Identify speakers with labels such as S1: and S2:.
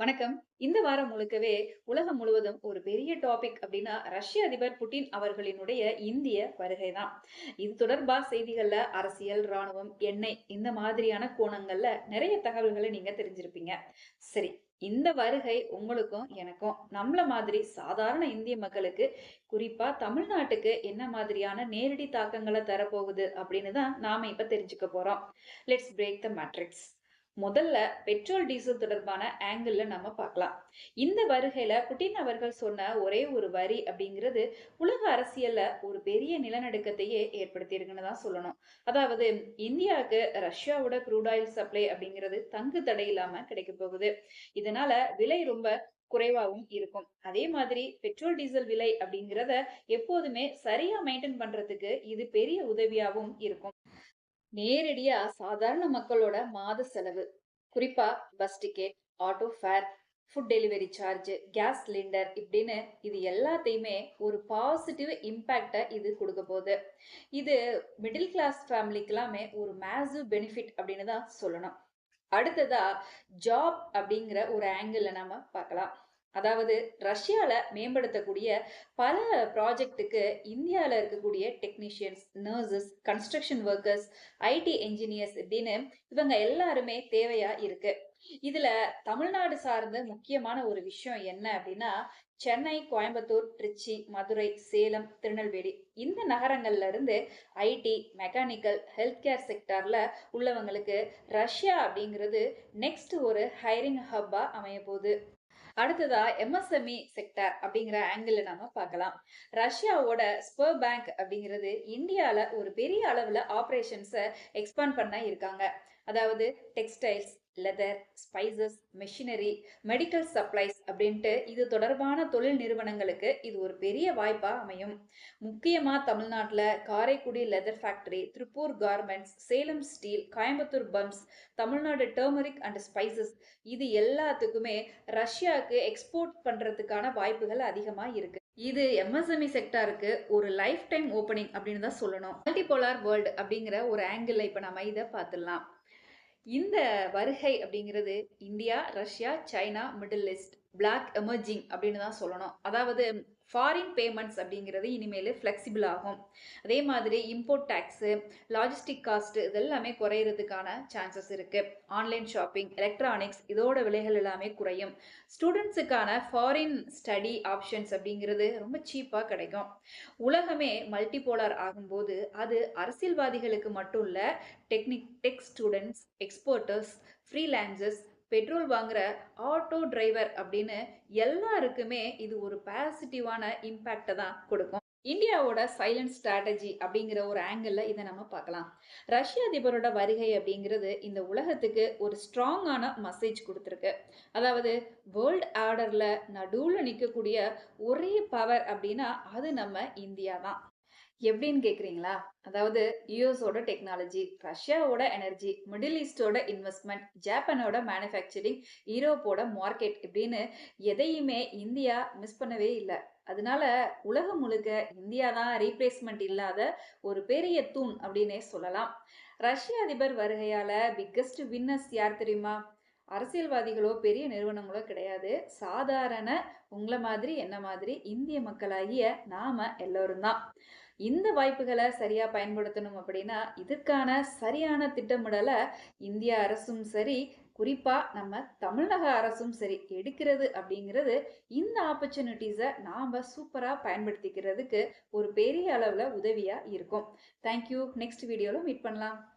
S1: வணக்கம். இந்த வாரம் முழுக்கவே உலகம் முழுவதும் ஒரு பெரிய டாபிக் அப்படின்னா ரஷ்ய அதிபர் புட்டின் அவர்களினுடைய இந்திய வருகை தான். இது தொடர்பா செய்திகள்ல அரசியல், ராணுவம், எண்ணெய் இந்த மாதிரியான கோணங்கள்ல நிறைய தகவல்களை நீங்க தெரிஞ்சிருப்பீங்க. சரி, இந்த வருகை உங்களுக்கும், எனக்கும் நம்மள மாதிரி சாதாரண இந்திய மக்களுக்கு, குறிப்பா தமிழ்நாட்டுக்கு என்ன மாதிரியான நேரடி தாக்கங்களை தரப்போகுது அப்படின்னு தான் நாம இப்ப தெரிஞ்சுக்க போறோம். Let's break the matrix. முதல்ல பெட்ரோல், டீசல் தொடர்பான ஆங்கிள்ல நம்ம பார்க்கலாம். இந்த வருகையில புட்டின் அவர்கள் சொன்ன ஒரே ஒரு வரி அப்படிங்கிறது, உலக அரசியல்ல ஒரு பெரிய நிலநடுக்கத்தையே ஏற்படுத்தியிருக்குன்னு தான் சொல்லணும். அதாவது இந்தியாவுக்கு ரஷ்யாவோட க்ரூட் ஆயில் சப்ளை அப்படிங்கிறது தங்கு தடை இல்லாம கிடைக்கப் போகுது. இதனால விலை ரொம்ப குறைவாகவும் இருக்கும். அதே மாதிரி பெட்ரோல், டீசல் விலை அப்படிங்கிறத எப்போதுமே சரியா மெயின்டைன் பண்றதுக்கு இது பெரிய உதவியாகவும் இருக்கும். நேரடியா சாதாரண மக்களோட மாத செலவு, குறிப்பா bus ticket, auto fare, food delivery charge, gas cylinder இப்படின்னு இது எல்லாத்தையுமே ஒரு பாசிட்டிவ் இம்பேக்டை இது கொடுக்க போகுது இது மிடில் கிளாஸ் ஃபேமிலிக்கெல்லாமே ஒரு மேசிவ் பெனிஃபிட் அப்படின்னு தான் சொல்லணும். அடுத்ததா ஜாப் அப்படிங்கிற ஒரு ஆங்கிளில் நம்ம பார்க்கலாம். அதாவது ரஷ்யால மேம்படுத்தக்கூடிய பல ப்ராஜெக்ட்டுக்கு இந்தியால இருக்கக்கூடிய technicians, nurses, construction workers IT engineers இப்படின்னு இவங்க எல்லாருமே தேவையா இருக்கு. இதுல தமிழ்நாடு சார்ந்த முக்கியமான ஒரு விஷயம் என்ன அப்படின்னா, சென்னை, கோயம்புத்தூர், திருச்சி, மதுரை, சேலம், திருநெல்வேலி இந்த நகரங்கள்ல இருந்து ஐடி, மெக்கானிக்கல், ஹெல்த் கேர் செக்டார்ல உள்ளவங்களுக்கு ரஷ்யா அப்படிங்கிறது நெக்ஸ்ட் ஒரு ஹைரிங் ஹப்பா அமையப்போது. அடுத்ததா எம்எஸ்எம்இ செக்டர் அப்படிங்கிற ஆங்கிள்ல நாம பார்க்கலாம். ரஷ்யாவோட ஸ்பர் பேங்க் அப்படிங்கிறது இந்தியால ஒரு பெரிய அளவுல ஆப்பரேஷன்ஸ எக்ஸ்பாண்ட் பண்ண இருக்காங்க. அதாவது textiles, leather, spices, machinery, medical supplies அப்படின்ட்டு இது தொடர்பான தொழில் நிறுவனங்களுக்கு இது ஒரு பெரிய வாய்ப்பாக அமையும். முக்கியமாக தமிழ்நாட்டில் Karaikudi leather factory, Tiruppur garments, Salem steel, Coimbatore pumps, Tamil Nadu turmeric and spices இது எல்லாத்துக்குமே ரஷ்யாவுக்கு எக்ஸ்போர்ட் பண்ணுறதுக்கான வாய்ப்புகள் அதிகமாக இருக்குது இது எம்எஸ்எம்இ செக்டாருக்கு ஒரு லைஃப் டைம் ஓப்பனிங் அப்படின்னு தான் சொல்லணும். மல்டிபோலார் வேர்ல்ட் அப்படிங்கிற ஒரு ஆங்கிளில் இப்போ நம்ம இதை பார்த்துடலாம். இந்த வருகை அப்படிங்கிறது India, Russia, China, Middle East, bloc emerging அப்படின்னு தான் சொல்லணும். அதாவது ஃபாரின் பேமெண்ட்ஸ் அப்படிங்கிறது இனிமேல் ஃப்ளெக்சிபிள் ஆகும். அதே மாதிரி இம்போர்ட் டேக்ஸு லாஜிஸ்டிக் காஸ்ட் இதெல்லாமே குறையிறதுக்கான சான்சஸ் இருக்குது ஆன்லைன் ஷாப்பிங், எலக்ட்ரானிக்ஸ் இதோட விலைகள் எல்லாமே குறையும். ஸ்டூடெண்ட்ஸுக்கான ஃபாரின் ஸ்டடி ஆப்ஷன்ஸ் அப்படிங்கிறது ரொம்ப சீப்பாக கிடைக்கும். உலகமே மல்டிபோலார் ஆகும்போது அது அரசியல்வாதிகளுக்கு மட்டும் இல்லை technique tech students exporters, freelancers, petrol வாங்குற ஆட்டோ டிரைவர் அப்படின்னு எல்லாருக்குமே இது ஒரு பாசிட்டிவான இம்பேக்டை தான் கொடுக்கும். இந்தியாவோட சைலன்ட் ஸ்ட்ராட்டஜி அப்படிங்கிற ஒரு ஆங்கிளில் இதை நம்ம பார்க்கலாம். ரஷ்ய அதிபரோட வருகை அப்படிங்கிறது இந்த உலகத்துக்கு ஒரு ஸ்ட்ராங்கான மெசேஜ் கொடுத்துருக்கு அதாவது வேர்ல்ட் ஆர்டரில் நடுவில் நிற்கக்கூடிய ஒரே பவர் அப்படின்னா அது நம்ம இந்தியா தான். எப்படின்னு கேட்குறீங்களா அதாவது யூஎஸோட டெக்னாலஜி, ரஷ்யாவோட எனர்ஜி, மிடில் ஈஸ்டோட இன்வெஸ்ட்மெண்ட் ஜப்பானோட மேனுஃபேக்சரிங், யூரோப்போட மார்க்கெட் இப்படின்னு எதையுமே இந்தியா மிஸ் பண்ணவே இல்லை அதனால உலகம் முழுக்க இந்தியா தான் ரீப்ளேஸ்மெண்ட் இல்லாத ஒரு பெரிய தூண் அப்படின்னே சொல்லலாம். ரஷ்ய அதிபர் வருகையால பிக்கஸ்ட் வின்னர்ஸ் யார் தெரியுமா? அரசியல்வாதிகளோ, பெரிய நிறுவனங்களோ கிடையாது. சாதாரண உங்களை மாதிரி, என்ன மாதிரி இந்திய மக்களாகிய நாம எல்லோரும் தான். இந்த வாய்ப்புகளை சரியா பயன்படுத்தணும் அப்படின்னா, இதுக்கான சரியான திட்டமிடலை இந்திய அரசும் சரி, குறிப்பாக நம்ம தமிழக அரசும் சரி எடுக்கிறது அப்படிங்கிறது இந்த ஆப்பர்ச்சுனிட்டிஸை நாம் சூப்பராக பயன்படுத்திக்கிறதுக்கு ஒரு பெரிய அளவில் உதவியாக இருக்கும். Thank you. நெக்ஸ்ட் வீடியோவில் மீட் பண்ணலாம்.